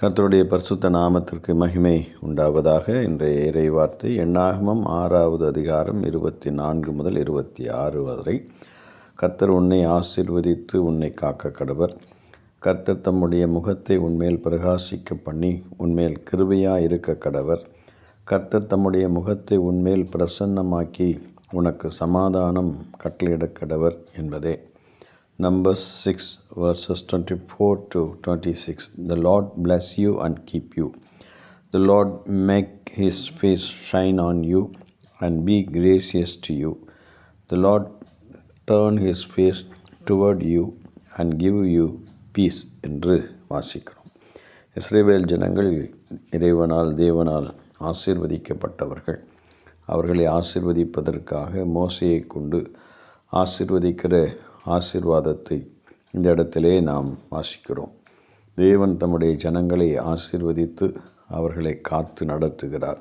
கர்த்தருடைய பரிசுத்த நாமத்திற்கு மகிமை உண்டாவதாக இன்றைய இறை வார்த்தை எண்ணாகமம் ஆறாவது அதிகாரம் இருபத்தி நான்கு முதல் இருபத்தி ஆறு வரை. கர்த்தர் உன்னை ஆசிர்வதித்து உன்னை காக்க கடவர். கர்த்தர் தம்முடைய முகத்தை உன்மேல் பிரகாசிக்க பண்ணி உன்மேல் கிருபையாக இருக்க கடவர். கர்த்தர் தம்முடைய முகத்தை உன்மேல் பிரசன்னமாக்கி உனக்கு சமாதானம் கட்டளையிட கடவர் என்பதே. Numbers 6 verses 24 to 26. The Lord bless you and keep you. The Lord make his face shine on you and be gracious to you. The Lord turn his face toward you and give you peace என்று வாசிக்கிறோம் இஸ்ரேவேல் ஜனங்கள் இறைவனால் தேவனால் ஆசீர்வதிக்கப்பட்டவர்கள் அவர்களை ஆசீர்வதிப்பதற்காக மோசையை கொண்டு ஆசீர்வதிக்கிற ஆசிர்வாதத்தை இந்த இடத்திலே நாம் வாசிக்கிறோம். தேவன் தம்முடைய ஜனங்களை ஆசிர்வதித்து அவர்களை காத்து நடத்துகிறார்.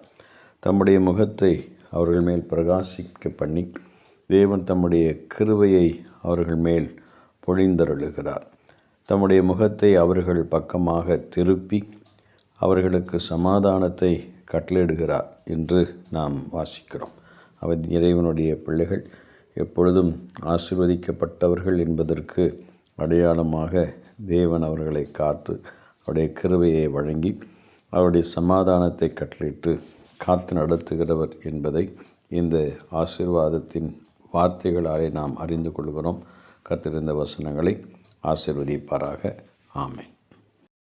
தம்முடைய முகத்தை அவர்கள் மேல் பிரகாசிக்க பண்ணி தேவன் தம்முடைய கிருவையை அவர்கள் மேல் பொழிந்தருளுகிறார். தம்முடைய முகத்தை அவர்கள் பக்கமாக திருப்பி அவர்களுக்கு சமாதானத்தை கட்டளையிடுகிறார் என்று நாம் வாசிக்கிறோம். அவர் இறைவனுடைய பிள்ளைகள் எப்பொழுதும் ஆசிர்வதிக்கப்பட்டவர்கள் என்பதற்கு அடையாளமாக தேவன் அவர்களை காத்து அவருடைய கிருவையை வழங்கி அவருடைய சமாதானத்தை கட்டளிட்டு காத்து நடத்துகிறவர் என்பதை இந்த ஆசிர்வாதத்தின் வார்த்தைகளாலே நாம் அறிந்து கொள்கிறோம். கத்திருந்த வசனங்களை ஆசிர்வதிப்பாராக. ஆமை